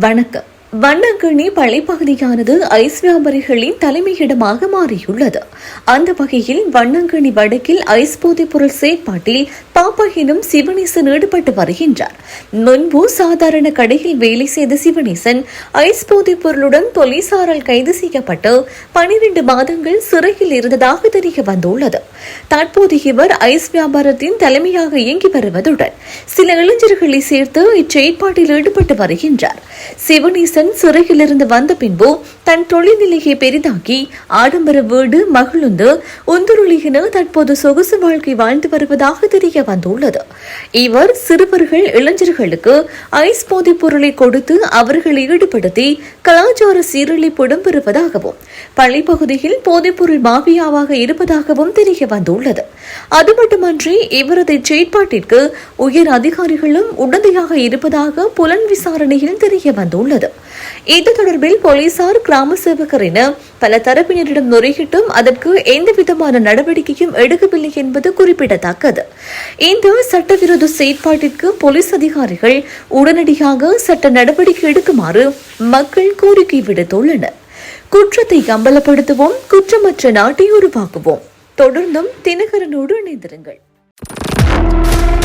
வணக்கம். வண்ணங்கிணி பழைப்பகுதியானது ஐஸ் வியாபாரிகளின் தலைமையிடமாக மாறியுள்ளது. அந்த வகையில் வண்ணங்கிணி வடக்கில் ஐஸ் போதைப் பொருள் செயற்பாட்டில் பாப்பகினும் சிவனேசன் ஈடுபட்டு வருகின்றார். முன்பு சாதாரண கடையில் வேலை செய்த சிவனேசன் ஐஸ் போதைப் பொருளுடன் போலீசாரால் கைது செய்யப்பட்டு பனிரெண்டு மாதங்கள் சிறையில் இருந்ததாக தெரிய வந்துள்ளது. தற்போது இவர் ஐஸ் வியாபாரத்தின் தலைமையாக இயங்கி வருவதுடன் சில இளைஞர்களை சேர்த்து இச்செயற்பாட்டில் ஈடுபட்டு வருகின்றார். சிவனேசன் சிறையிலிருந்து வந்த பின்பு தன் தொழில்நிலையை பெரிதாக்கி ஆடம்பர வீடு மகிழுந்து உந்துருளி தற்போது சொகுசு வாழ்க்கை வாழ்ந்து வருவதாக தெரிய வந்துள்ளது. இவர் சிறுவர்கள் இளைஞர்களுக்கு ஐஸ் போதைப் பொருளை கொடுத்து அவர்களை ஈடுபடுத்தி கலாச்சார சீரழிப்பு இடம்பெறுவதாகவும் பள்ளிப்பகுதியில் போதைப்பொருள் மாபியாவாக இருப்பதாகவும் தெரிய வந்துள்ளது. அது மட்டுமன்றி இவரது செயற்பாட்டிற்கு உயர் அதிகாரிகளும் உடந்தையாக இருப்பதாக புலன் விசாரணையில் தெரிய வந்துள்ளது. இது தொடர்பில் போலீசார் கிராம சேவகர் என பல தரப்பினரிடம் முறையிட்டும் அதற்கு எந்த விதமான நடவடிக்கையும் எடுக்கவில்லை என்பது குறிப்பிடத்தக்கது. இந்த சட்டவிரோத செயற்பாட்டிற்கு போலீஸ் அதிகாரிகள் உடனடியாக சட்ட நடவடிக்கை எடுக்குமாறு மக்கள் கோரிக்கை விடுத்துள்ளனர். குற்றத்தை அம்பலப்படுத்துவோம் குற்றமற்ற நாட்டை உருவாக்குவோம். தொடர்ந்தும் தினகரனோடு இணைந்திருங்கள்.